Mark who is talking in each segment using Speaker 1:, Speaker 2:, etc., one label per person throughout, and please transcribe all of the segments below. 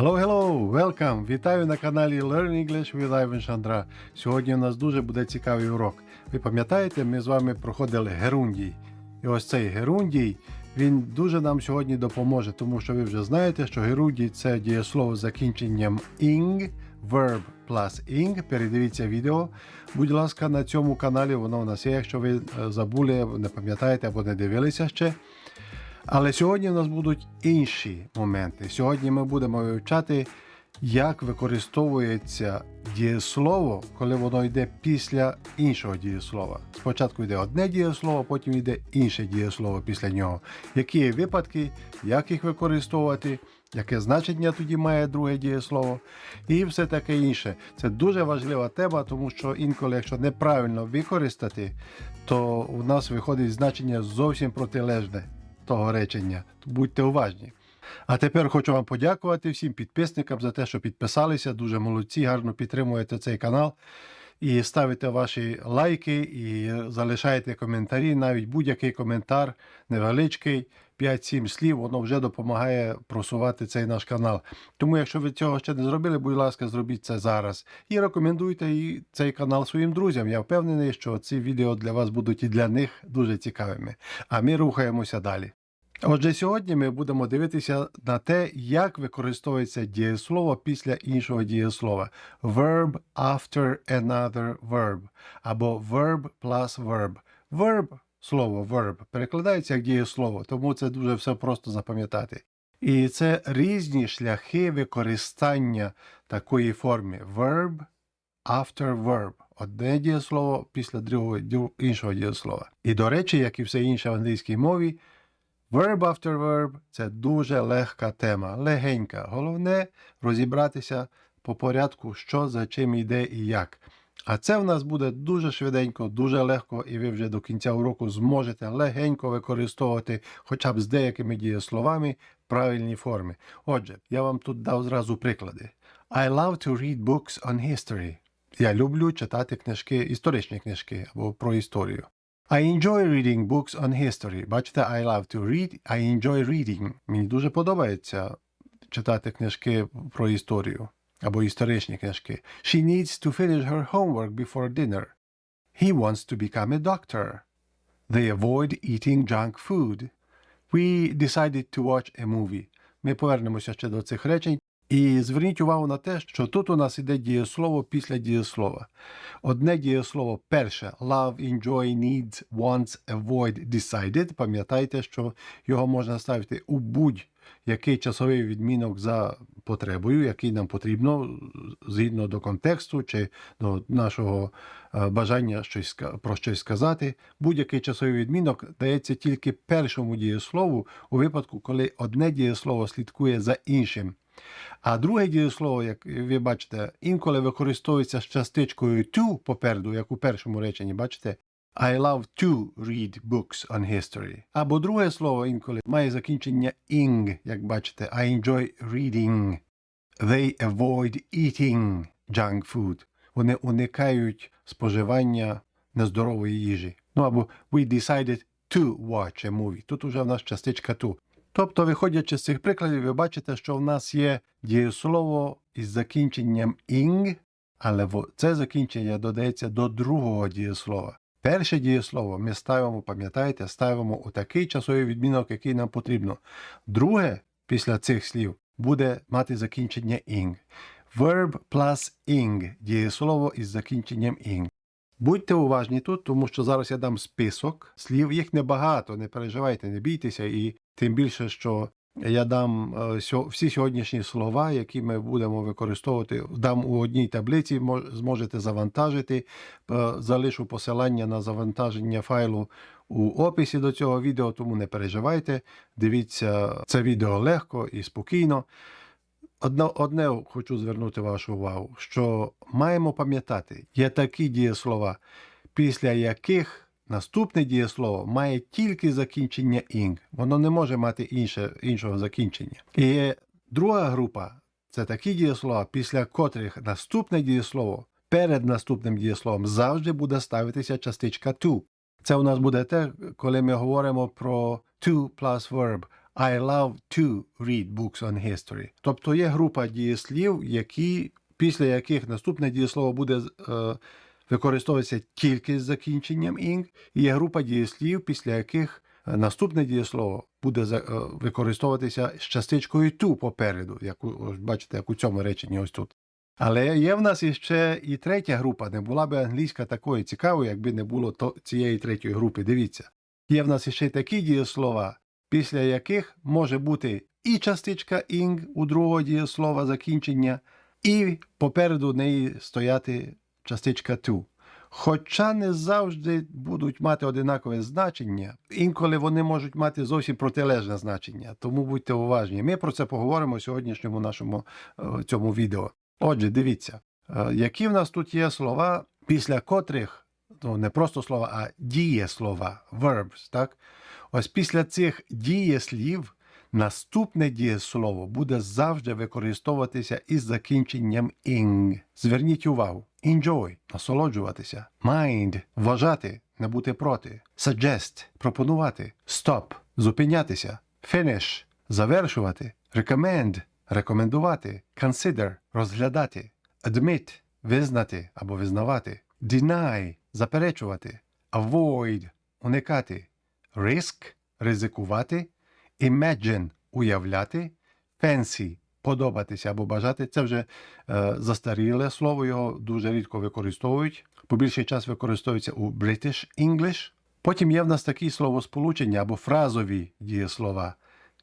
Speaker 1: Hello, hello! Welcome! Вітаю на каналі Learn English with Ivan Шандра. Сьогодні у нас дуже буде цікавий урок. Ви пам'ятаєте, ми з вами проходили Герундій. І ось цей Герундій, він дуже нам сьогодні допоможе, тому що ви вже знаєте, що Герундій це дієслово з закінченням ing, verb plus ing. Передивіться відео. Будь ласка, на цьому каналі воно у нас є. Якщо ви е, забули, не пам'ятаєте або не дивилися ще. Але сьогодні у нас будуть інші моменти. Сьогодні ми будемо вивчати, як використовується дієслово, коли воно йде після іншого дієслова. Спочатку йде одне дієслово, потім йде інше дієслово після нього. Які є випадки, як їх використовувати, яке значення тоді має друге дієслово, і все таке інше. Це дуже важлива тема, тому що інколи, якщо неправильно використати, то у нас виходить значення зовсім протилежне того речення. Будьте уважні. А тепер хочу вам подякувати всім підписникам за те, що підписалися. Дуже молодці, гарно підтримуєте цей канал. І ставите ваші лайки, і залишаєте коментарі, навіть будь-який коментар, невеличкий, 5-7 слів, воно вже допомагає просувати цей наш канал. Тому, якщо ви цього ще не зробили, будь ласка, зробіть це зараз. І рекомендуйте цей канал своїм друзям. Я впевнений, що ці відео для вас будуть і для них дуже цікавими. А ми рухаємося далі. Отже, сьогодні ми будемо дивитися на те, як використовується дієслово після іншого дієслова. Verb after another verb або verb plus verb. Verb, слово verb, перекладається як дієслово, тому це дуже все просто запам'ятати. І це різні шляхи використання такої форми. Verb after verb. Одне дієслово після другого іншого дієслова. І до речі, як і все інше в англійській мові, Verb after verb це дуже легка тема, легенька. Головне розібратися по порядку, що за чим йде і як. А це в нас буде дуже швиденько, дуже легко, і ви вже до кінця уроку зможете легенько використовувати хоча б з деякими дієсловами правильні форми. Отже, я вам тут дав зразу приклади. I love to read books on history. Я люблю читати книжки, історичні книжки або про історію. I enjoy reading books on history. Бачите, I love to read, I enjoy reading. Мені дуже подобається читати книжки про історію або історичні книжки. She needs to finish her homework before dinner. He wants to become a doctor. They avoid eating junk food. We decided to watch a movie. Ми повернемося ще до цих речень. І зверніть увагу на те, що тут у нас іде дієслово після дієслова. Одне дієслово перше love, enjoy, needs, wants, avoid, decided. Пам'ятайте, що його можна ставити у будь-який часовий відмінок за потребою, який нам потрібно згідно до контексту чи до нашого е, бажання щось про щось сказати. Будь-який часовий відмінок дається тільки першому дієслову у випадку, коли одне дієслово слідкує за іншим. А друге дієслово, як ви бачите, інколи використовується з частичкою to попереду, як у першому реченні, бачите? I love to read books on history. Або друге слово інколи має закінчення ing, як бачите, I enjoy reading. They avoid eating junk food. Вони уникають споживання нездорової їжі. Ну або we decided to watch a movie. Тут уже в нас частичка to. Тобто, виходячи з цих прикладів, ви бачите, що в нас є дієслово із закінченням ing, але це закінчення додається до другого дієслова. Перше дієслово ми ставимо, пам'ятаєте, ставимо у такий часовий відмінок, який нам потрібно. Друге, після цих слів, буде мати закінчення ing. Verb plus ing дієслово із закінченням ing. Будьте уважні тут, тому що зараз я дам список слів. Їх небагато, не переживайте, не бійтеся, і тим більше, що я дам е, всі сьогоднішні слова, які ми будемо використовувати, дам у одній таблиці, зможете завантажити. Е, Залишу посилання на завантаження файлу у описі до цього відео, тому не переживайте. Дивіться це відео легко і спокійно. Одне, одне хочу звернути вашу увагу, що маємо пам'ятати, є такі дієслова, після яких наступне дієслово має тільки закінчення ing. Воно не може мати інше, іншого закінчення. І друга група це такі дієслова, після котрих наступне дієслово перед наступним дієсловом завжди буде ставитися частичка to. Це у нас буде те, коли ми говоримо про to plus verb I love to read books on history. Тобто є група дієслів, які, після яких наступне дієслово буде е, використовуватися тільки з закінченням ing, і є група дієслів, після яких е, наступне дієслово буде е, використовуватися з частичкою to попереду, як бачите, як у цьому реченні ось тут. Але є в нас іще і третя група. Не була би англійська такою цікавою, якби не було то, цієї третьої групи. Дивіться. Є в нас іще такі дієслова, після яких може бути і частичка ing у другого дієслова закінчення, і попереду неї стояти частичка to. Хоча не завжди будуть мати одинакове значення, інколи вони можуть мати зовсім протилежне значення, тому будьте уважні. Ми про це поговоримо в сьогоднішньому нашому е, цьому відео. Отже, дивіться, е, які в нас тут є слова, після котрих, ну не просто слова, а дієслова, verbs, так? Ось після цих дієслів наступне дієслово буде завжди використовуватися із закінченням ing. Зверніть увагу. Enjoy – насолоджуватися. Mind – вважати, не бути проти. Suggest – пропонувати. Stop – зупинятися. Finish – завершувати. Recommend – рекомендувати. Consider – розглядати. Admit – визнати або визнавати. Deny – заперечувати. Avoid – уникати. Risk – ризикувати. Imagine – уявляти. Fancy – подобатися або бажати. Це вже е, застаріле слово, його дуже рідко використовують. По більший час використовується у British English. Потім є в нас такі словосполучення або фразові дієслова.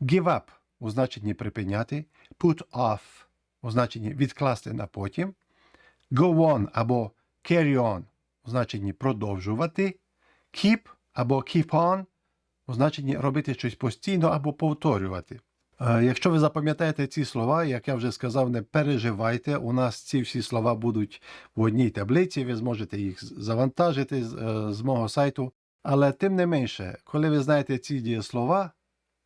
Speaker 1: Give up у значенні припиняти, put off у значенні відкласти на потім, go on або carry on у значенні продовжувати, keep або keep on у значенні робити щось постійно або повторювати. Е, Якщо ви запам'ятаєте ці слова, як я вже сказав, не переживайте. У нас ці всі слова будуть в одній таблиці, ви зможете їх завантажити з, е, з мого сайту. Але тим не менше, коли ви знаєте ці дієслова,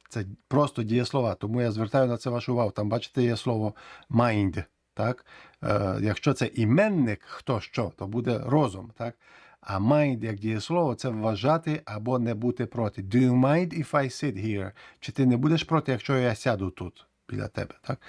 Speaker 1: це просто дієслова, тому я звертаю на це вашу увагу. Там, бачите, є слово mind. Так? Е, якщо це іменник, хто що, то буде розум. Так? А mind як дієслово це вважати або не бути проти. Do you mind if I sit here? Чи ти не будеш проти, якщо я сяду тут біля тебе? Так?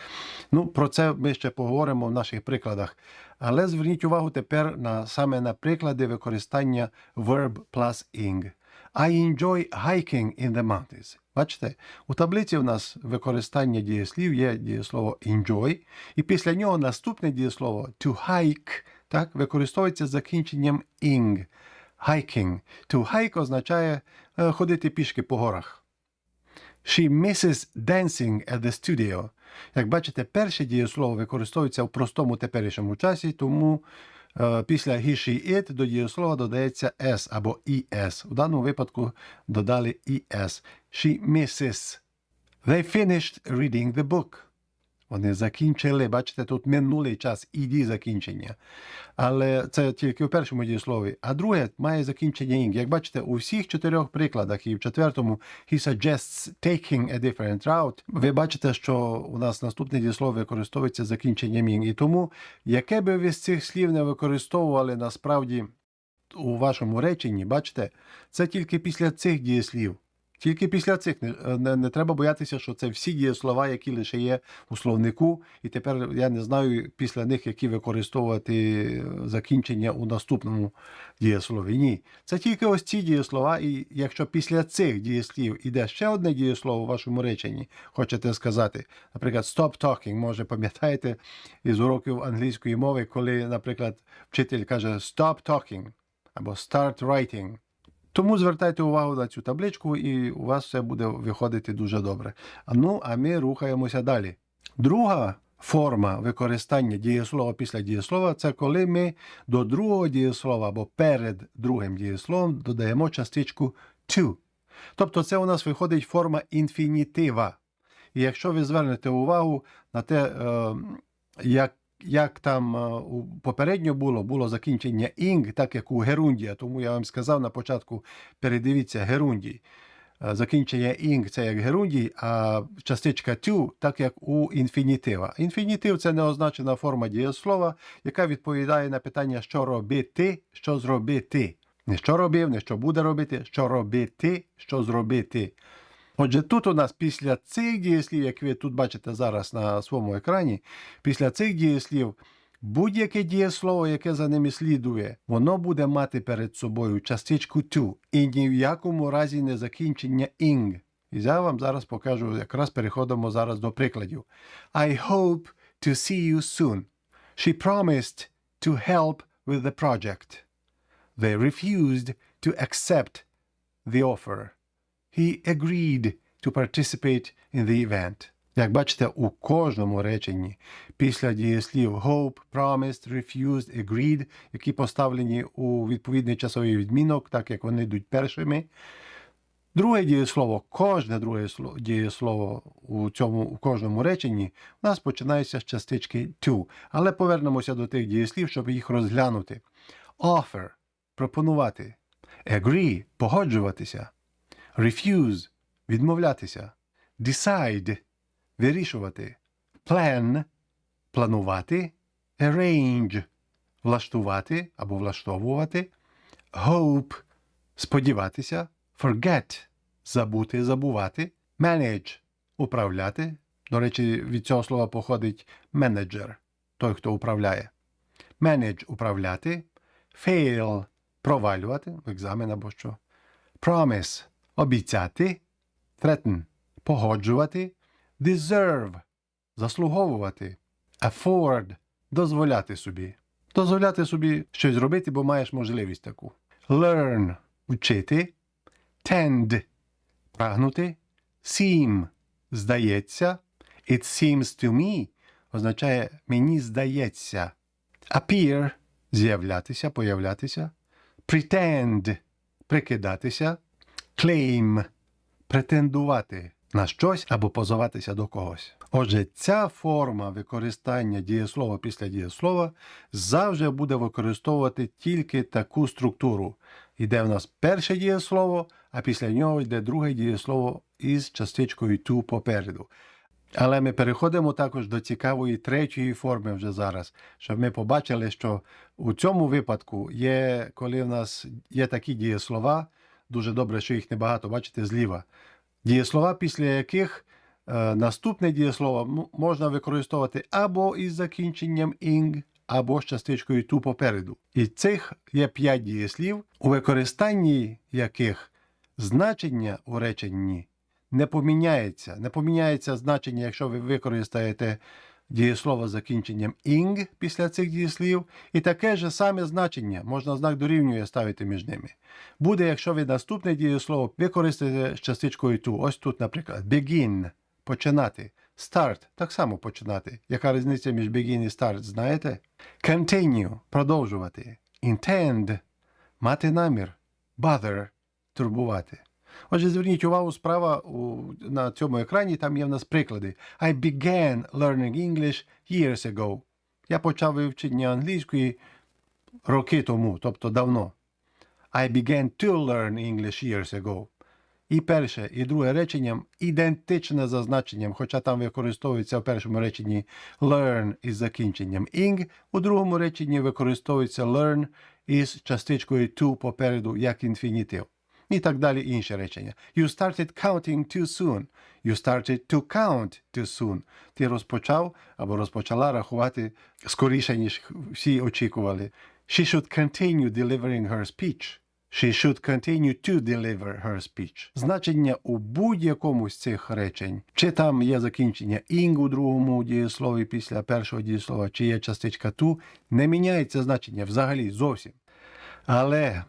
Speaker 1: Ну, про це ми ще поговоримо в наших прикладах. Але зверніть увагу тепер на саме на приклади використання verb plus ing. I enjoy hiking in the mountains. Бачите, у таблиці у нас використання дієслів є дієслово enjoy, і після нього наступне дієслово to hike так, використовується закінченням ing. Hiking. To hike означає е, ходити пішки по горах. She misses dancing at the studio. Як бачите, перше дієслово використовується в простому теперішньому часі, тому е, після he, she, it до дієслова додається s або es. У даному випадку додали es. She misses. They finished reading the book. Вони закінчили, бачите, тут минулий час, іді закінчення. Але це тільки в першому дієслові. А друге має закінчення ing. Як бачите, у всіх чотирьох прикладах і в четвертому he suggests taking a different route. Ви бачите, що у нас наступне дієслово використовується закінченням ing. І тому, яке би ви з цих слів не використовували насправді у вашому реченні, бачите, це тільки після цих дієслів. Тільки після цих не, не, не треба боятися, що це всі дієслова, які лише є у словнику, і тепер я не знаю після них, які використовувати закінчення у наступному дієслові. Ні, це тільки ось ці дієслова, і якщо після цих дієслів іде ще одне дієслово у вашому реченні, хочете сказати, наприклад, stop talking, може пам'ятаєте із уроків англійської мови, коли, наприклад, вчитель каже stop talking або start writing. Тому звертайте увагу на цю табличку, і у вас все буде виходити дуже добре. Ну, а ми рухаємося далі. Друга форма використання дієслова після дієслова це коли ми до другого дієслова або перед другим дієсловом додаємо частичку to. Тобто це у нас виходить форма інфінітива. І якщо ви звернете увагу на те, е, як як там е, попередньо було, було закінчення ing, так як у герундія. Тому я вам сказав на початку, передивіться герундій. Е, Закінчення ing це як герундій, а частичка to, так як у інфінітива. Інфінітив це неозначена форма дієслова, яка відповідає на питання, що робити, що зробити. Не що робив, не що буде робити, що робити, що зробити. Отже, тут у нас після цих дієслів, як ви тут бачите зараз на своєму екрані, після цих дієслів будь-яке дієслово, яке за ними слідує, воно буде мати перед собою частичку to і ні в якому разі не закінчення ing. І я вам зараз покажу, якраз переходимо зараз до прикладів. I hope to see you soon. She promised to help with the project. They refused to accept the offer. He agreed to participate in the event. Як бачите, у кожному реченні після дієслів hope, promised, refused, agreed, які поставлені у відповідний часовий відмінок, так як вони йдуть першими. Друге дієслово, кожне друге сло- дієслово у цьому у кожному реченні у нас починається з частички to. Але повернемося до тих дієслів, щоб їх розглянути. Offer пропонувати. Agree погоджуватися. Refuse відмовлятися. Decide вирішувати. Plan планувати. Arrange влаштувати або влаштовувати. Hope сподіватися. Forget забути, забувати. Manage управляти. До речі, від цього слова походить менеджер, той, хто управляє. Manage управляти. Fail провалювати, екзамен або що. Promise обіцяти. Threaten погоджувати. Deserve заслуговувати. Afford дозволяти собі. Дозволяти собі щось зробити, бо маєш можливість таку. Learn вчити. Tend прагнути. Seem здається. It seems to me означає мені здається. Appear з'являтися, появлятися. Pretend прикидатися. Claim претендувати на щось або позиватися до когось. Отже, ця форма використання дієслова після дієслова завжди буде використовувати тільки таку структуру. Йде в нас перше дієслово, а після нього йде друге дієслово із частичкою to попереду. Але ми переходимо також до цікавої третьої форми вже зараз, щоб ми побачили, що у цьому випадку є, коли в нас є такі дієслова, дуже добре, що їх небагато, бачите, зліва. Дієслова, після яких е, наступне дієслово можна використовувати або із закінченням ing, або з частичкою to попереду. І цих є п'ять дієслів, у використанні яких значення у реченні не поміняється. Не поміняється значення, якщо ви використаєте дієслово з закінченням ing після цих дієслів, і таке ж саме значення можна знак дорівнює ставити між ними. Буде, якщо ви наступне дієслово використаєте з частичкою to. Ось тут, наприклад, begin починати. Start так само починати. Яка різниця між begin і start, знаєте? Continue продовжувати. Intend мати намір. Bother турбувати. Отже, зверніть увагу, справа у, на цьому екрані, там є в нас приклади. I began learning English years ago. Я почав вивчення англійської роки тому, тобто давно. I began to learn English years ago. І перше, і друге реченням ідентичне за значенням, хоча там використовується в першому реченні learn із закінченням ing, у другому реченні використовується learn із частичкою to попереду як інфінітив. І так далі інші речення. You started counting too soon. You started to count too soon. Ти розпочав або розпочала рахувати скоріше, ніж всі очікували. She should continue delivering her speech. She should continue to deliver her speech. Значення у будь-якому з цих речень, чи там є закінчення ing у другому дієслові після першого дієслова, чи є частичка to, не міняється значення взагалі зовсім. Але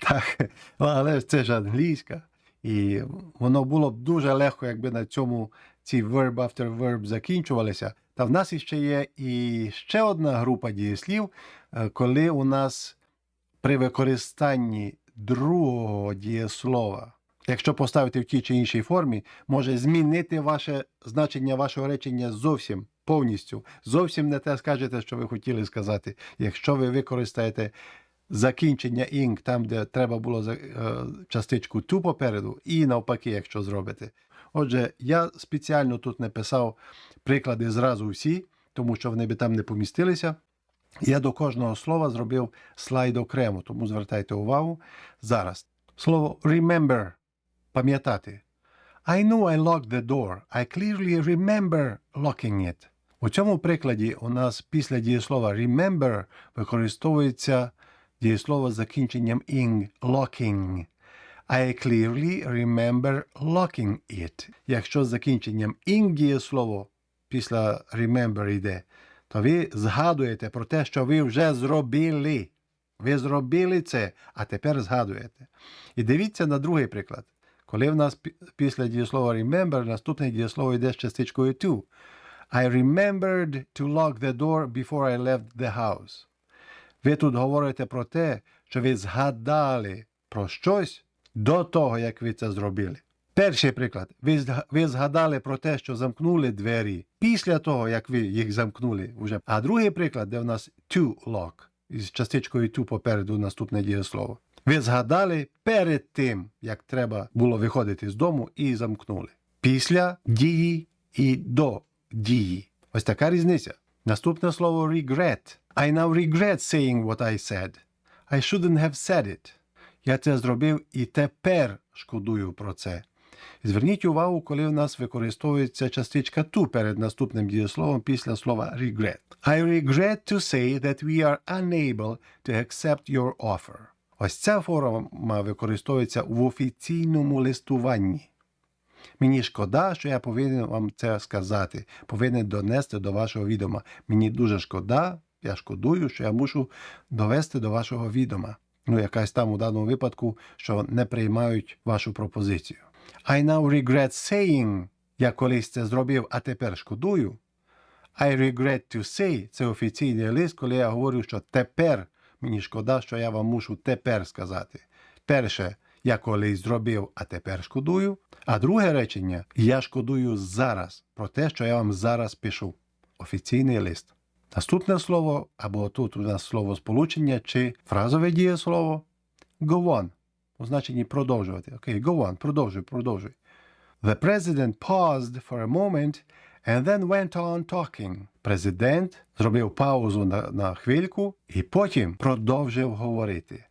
Speaker 1: так, але це ж англійська. І воно було б дуже легко, якби на цьому ці verb after verb закінчувалися. Та в нас іще є і ще одна група дієслів, е, коли у нас при використанні другого дієслова, якщо поставити в тій чи іншій формі, може змінити ваше значення вашого речення зовсім повністю. Зовсім не те скажете, що ви хотіли сказати. Якщо ви використаєте закінчення ing там, де треба було е, частичку to попереду, і навпаки, якщо зробите. Отже, я спеціально тут не писав приклади зразу всі, тому що вони би там не помістилися. Я до кожного слова зробив слайд окремо, тому звертайте увагу. Зараз слово remember пам'ятати. I know I locked the door. I clearly remember locking it. У цьому прикладі у нас після дієслова remember використовується дієслово з закінченням ing locking. I clearly remember locking it. Якщо з закінченням ing дієслово після remember йде, то ви згадуєте про те, що ви вже зробили. Ви зробили це, а тепер згадуєте. І дивіться на другий приклад. Коли в нас після дієслова remember наступне дієслово йде з частичкою to. I remembered to lock the door before I left the house. Ви тут говорите про те, що ви згадали про щось до того, як ви це зробили. Перший приклад. Ви, згадали про те, що замкнули двері після того, як ви їх замкнули вже. А другий приклад, де в нас to lock, із частичкою to попереду наступне дієслово. Ви згадали перед тим, як треба було виходити з дому і замкнули. Після дії і до дії. Ось така різниця. Наступне слово regret. I now regret saying what I said. I shouldn't have said it. Я це зробив і тепер шкодую про це. Зверніть увагу, коли в нас використовується частичка to перед наступним дієсловом після слова regret. I regret to say that we are unable to accept your offer. Ось ця форма використовується в офіційному листуванні. Мені шкода, що я повинен вам це сказати, повинен донести до вашого відома. Мені дуже шкода, я шкодую, що я мушу довести до вашого відома. Ну, якась там у даному випадку, що не приймають вашу пропозицію. I now regret saying, я колись це зробив, а тепер шкодую. I regret to say це офіційний лист, коли я говорю, що тепер мені шкода, що я вам мушу тепер сказати. Перше, я колись зробив, а тепер шкодую. А друге речення я шкодую зараз про те, що я вам зараз пишу. Офіційний лист. Наступне слово, або тут у нас слово сполучення чи фразове дієслово go on. У значенні продовжувати. Окей, go on, продовжуй, продовжуй. The president paused for a moment and then went on talking. Президент зробив паузу на, на хвильку і потім продовжив говорити.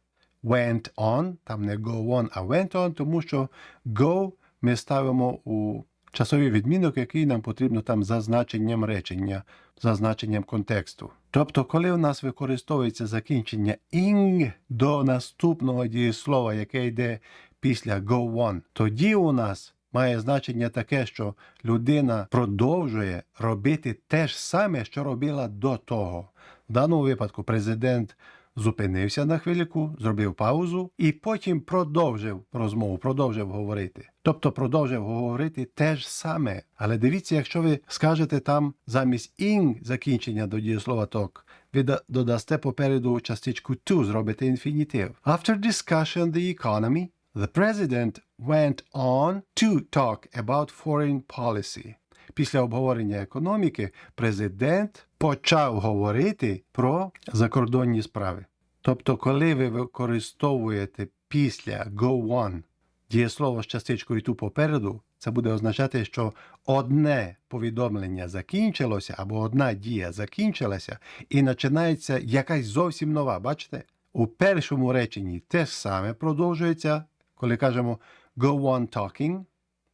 Speaker 1: Went on, там не go on, а went on, тому що go ми ставимо у часовий відмінок, який нам потрібно там за значенням речення, за значенням контексту. Тобто, коли у нас використовується закінчення ing до наступного дієслова, яке йде після go on, тоді у нас має значення таке, що людина продовжує робити те ж саме, що робила до того. В даному випадку президент зупинився на хвильку, зробив паузу і потім продовжив розмову, продовжив говорити. Тобто продовжив говорити те ж саме. Але дивіться, якщо ви скажете там замість ing закінчення до дієслова talk, ви додасте попереду частичку to, зробите інфінітив. After discussion the economy, the president went on to talk about foreign policy. Після обговорення економіки президент почав говорити про закордонні справи. Тобто, коли ви використовуєте після go on дієслово з частичкою ту попереду, це буде означати, що одне повідомлення закінчилося або одна дія закінчилася, і починається якась зовсім нова. Бачите? У першому реченні те ж саме продовжується, коли кажемо go on talking.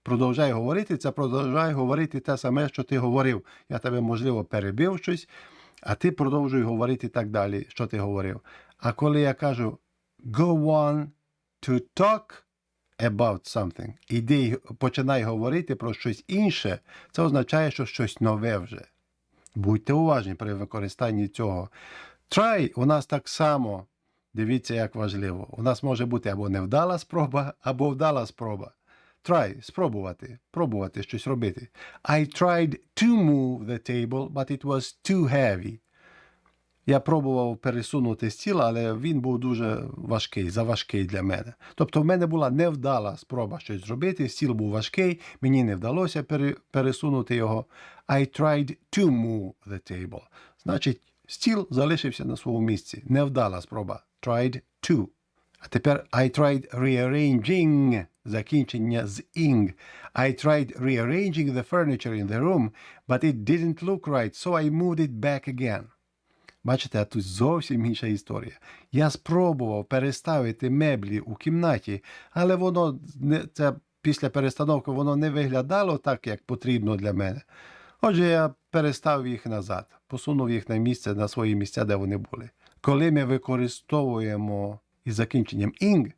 Speaker 1: Продовжай говорити, це продовжай говорити те саме, що ти говорив. Я тебе, можливо, перебив щось, а ти продовжуй говорити так далі, що ти говорив. А коли я кажу go on to talk about something, іди починай говорити про щось інше, це означає, що щось нове вже. Будьте уважні при використанні цього. Try у нас так само. Дивіться, як важливо. У нас може бути або невдала спроба, або вдала спроба. Try – спробувати, пробувати щось робити. I tried to move the table, but it was too heavy. Я пробував пересунути стіл, але він був дуже важкий, заважкий для мене. Тобто в мене була невдала спроба щось зробити, стіл був важкий, мені не вдалося пере- пересунути його. I tried to move the table. Значить, стіл залишився на своєму місці. Невдала спроба. Tried to. А тепер I tried rearranging закінчення з ing. I tried rearranging the furniture in the room, but it didn't look right, so I moved it back again. Бачите, а тут зовсім інша історія. Я спробував переставити меблі у кімнаті, але воно не, це після перестановки воно не виглядало так, як потрібно для мене. Отже, я перестав їх назад, посунув їх на місце, на свої місця, де вони були. Коли ми використовуємо із закінченням ing,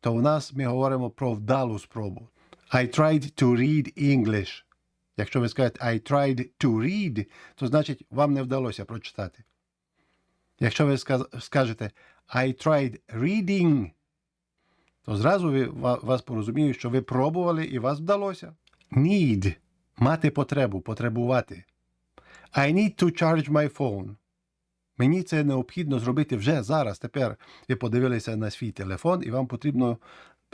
Speaker 1: то в нас ми говоримо про вдалу спробу. I tried to read English. Якщо ви скажете I tried to read, то значить вам не вдалося прочитати. Якщо ви скажете I tried reading, то зразу ви, вас порозуміють, що ви пробували і вас вдалося. Need мати потребу, потребувати. I need to charge my phone. Мені це необхідно зробити вже зараз. Тепер ви подивилися на свій телефон, і вам потрібно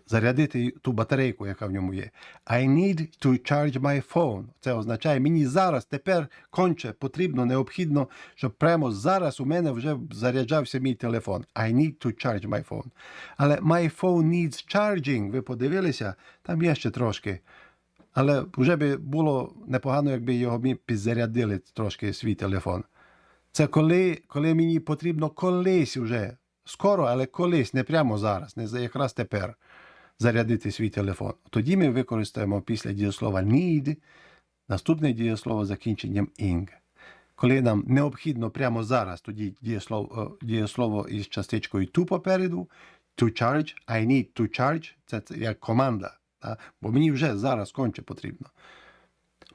Speaker 1: зарядити ту батарейку, яка в ньому є. I need to charge my phone. Це означає, мені зараз, тепер конче потрібно, необхідно, щоб прямо зараз у мене вже заряджався мій телефон. I need to charge my phone. Але my phone needs charging. Ви подивилися, там є ще трошки. Але вже би було непогано, якби його підзарядили трошки свій телефон. Це коли, коли мені потрібно колись уже, скоро, але колись, не прямо зараз, не якраз тепер зарядити свій телефон. Тоді ми використаємо після дієслова need наступне дієслово з закінченням ing. Коли нам необхідно прямо зараз, тоді дієслово, е, дієслово із частичкою to попереду, to charge, I need to charge, це, це як команда, та? бо мені вже зараз конче потрібно.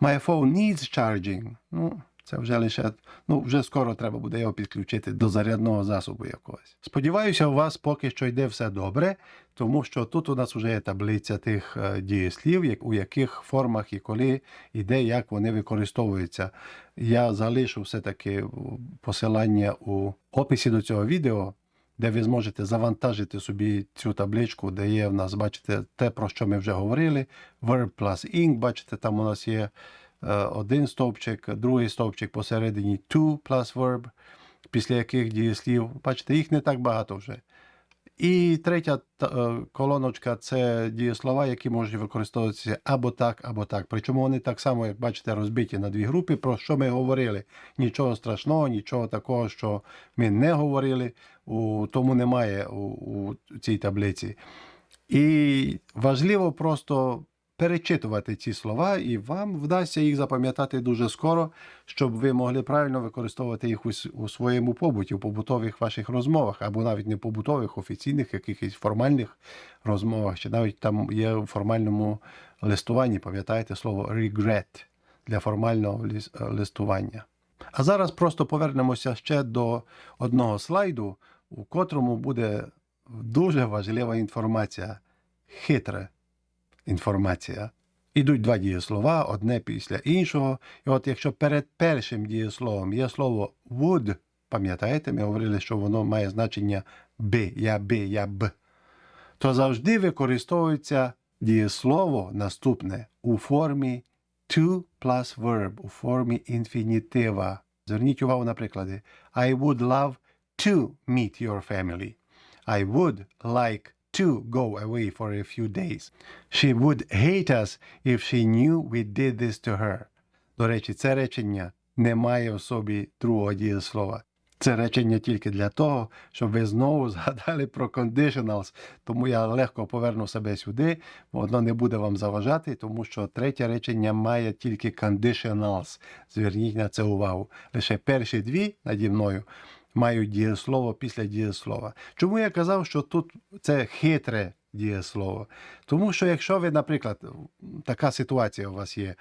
Speaker 1: My phone needs charging. Ну, це вже лише, ну, вже скоро треба буде його підключити до зарядного засобу якогось. Сподіваюся, у вас поки що йде все добре, тому що тут у нас вже є таблиця тих е, дієслів, у яких формах і коли, і де, як вони використовуються. Я залишу все-таки посилання у описі до цього відео, де ви зможете завантажити собі цю табличку, де є в нас, бачите, те, про що ми вже говорили. Verb plus ing, бачите, там у нас є один стовпчик, другий стовпчик посередині to plus verb, після яких дієслів. Бачите, їх не так багато вже. І третя е, колоночка це дієслова, які можуть використовуватися або так, або так. Причому вони так само, як бачите, розбиті на дві групи, про що ми говорили. Нічого страшного, нічого такого, що ми не говорили, у, тому немає у, у цій таблиці. І важливо просто перечитувати ці слова, і вам вдасться їх запам'ятати дуже скоро, щоб ви могли правильно використовувати їх у, своєму побуті, у побутових ваших розмовах, або навіть не побутових, офіційних, якихось формальних розмовах, чи навіть там є в формальному листуванні, пам'ятаєте слово regret для формального листування. А зараз просто повернемося ще до одного слайду, у котрому буде дуже важлива інформація, хитра інформація. Ідуть два дієслова, одне після іншого. І от якщо перед першим дієсловом є слово would, пам'ятаєте, ми говорили, що воно має значення би, я би, я б, то завжди використовується дієслово наступне у формі to plus verb, у формі інфінітива. Зверніть увагу на приклади. I would love to meet your family. I would like to go away for a few days. She would hate us if she knew we did this to her. До речі, це речення не має в собі другого дієслова. Це речення тільки для того, щоб ви знову згадали про conditionals. Тому я легко поверну себе сюди, воно не буде вам заважати, тому що третє речення має тільки conditionals. Зверніть на це увагу. Лише перші дві наді мною мають дієслово після дієслова. Чому я казав, що тут це хитре дієслово? Тому що якщо ви, наприклад, така ситуація у вас є,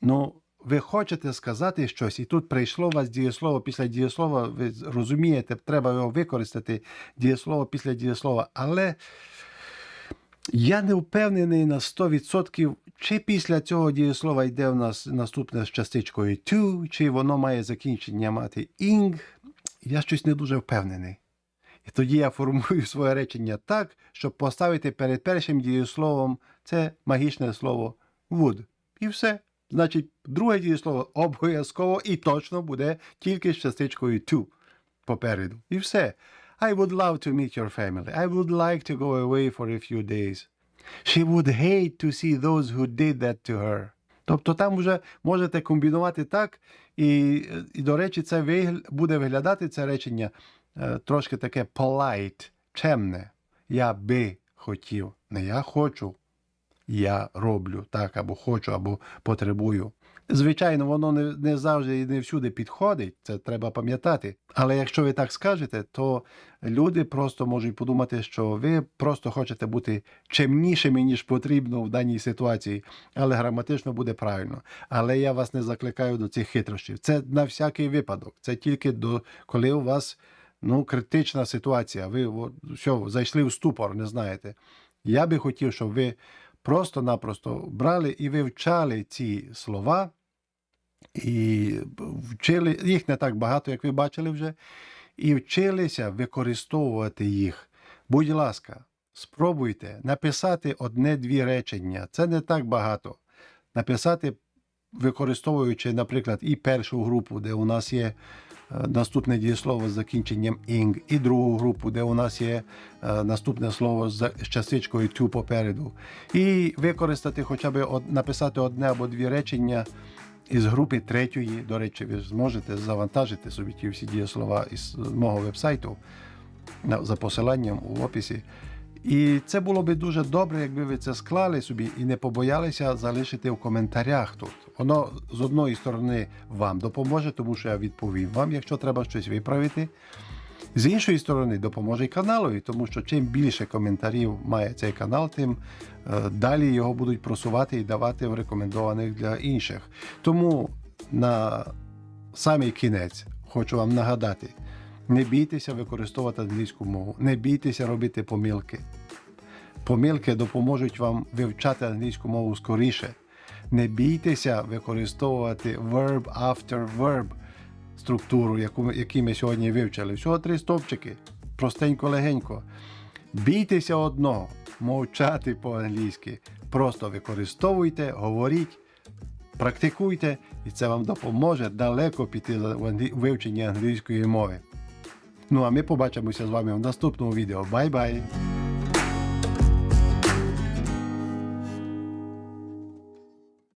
Speaker 1: ну, ви хочете сказати щось, і тут прийшло у вас дієслово після дієслова, ви розумієте, треба його використати дієслово після дієслова, але я не впевнений на 100%, чи після цього дієслова йде в нас наступне з частичкою to, чи воно має закінчення мати ing. Я щось не дуже впевнений. І тоді я формую своє речення так, щоб поставити перед першим дієсловом це магічне слово would. І все. Значить, друге дієслово обов'язково і точно буде тільки з частичкою to попереду. І все. I would love to meet your family. I would like to go away for a few days. She would hate to see those who did that to her. Тобто там вже можете комбінувати так, і, і до речі, це буде виглядати це речення е, трошки таке polite, чемне. Я би хотів, не я хочу. я роблю так, або хочу, або потребую. Звичайно, воно не, не завжди і не всюди підходить, це треба пам'ятати. Але якщо ви так скажете, то люди просто можуть подумати, що ви просто хочете бути чемнішими, ніж потрібно в даній ситуації, але граматично буде правильно. Але я вас не закликаю до цих хитрощів. Це на всякий випадок. Це тільки до коли у вас ну, критична ситуація. Ви що, зайшли в ступор, не знаєте. Я би хотів, щоб ви просто-напросто брали і вивчали ці слова, і вчили їх не так багато, як ви бачили вже, і вчилися використовувати їх. Будь ласка, спробуйте написати одне-дві речення. Це не так багато. Написати, використовуючи, наприклад, і першу групу, де у нас є е, наступне дієслово з закінченням ing, і другу групу, де у нас є е, наступне слово з частичкою to попереду. І використати хоча б написати одне або дві речення із групи третьої. До речі, ви зможете завантажити собі ті всі дієслова із мого вебсайту за посиланням у описі. І це було би дуже добре, якби ви це склали собі і не побоялися залишити в коментарях тут. Воно з одної сторони вам допоможе, тому що я відповім вам, якщо треба щось виправити. З іншої сторони, допоможе і каналові, тому що чим більше коментарів має цей канал, тим е, далі його будуть просувати і давати в рекомендованих для інших. Тому на самий кінець хочу вам нагадати: не бійтеся використовувати англійську мову, не бійтеся робити помилки. Помилки допоможуть вам вивчати англійську мову скоріше. Не бійтеся використовувати verb after verb структуру, яку, які ми сьогодні вивчили. Всього три стовпчики. Простенько, легенько. Бійтеся одного, мовчати по-англійськи. Просто використовуйте, говоріть, практикуйте, і це вам допоможе далеко піти в вивченні англійської мови. Ну а ми побачимося з вами в наступному відео. Бай-бай!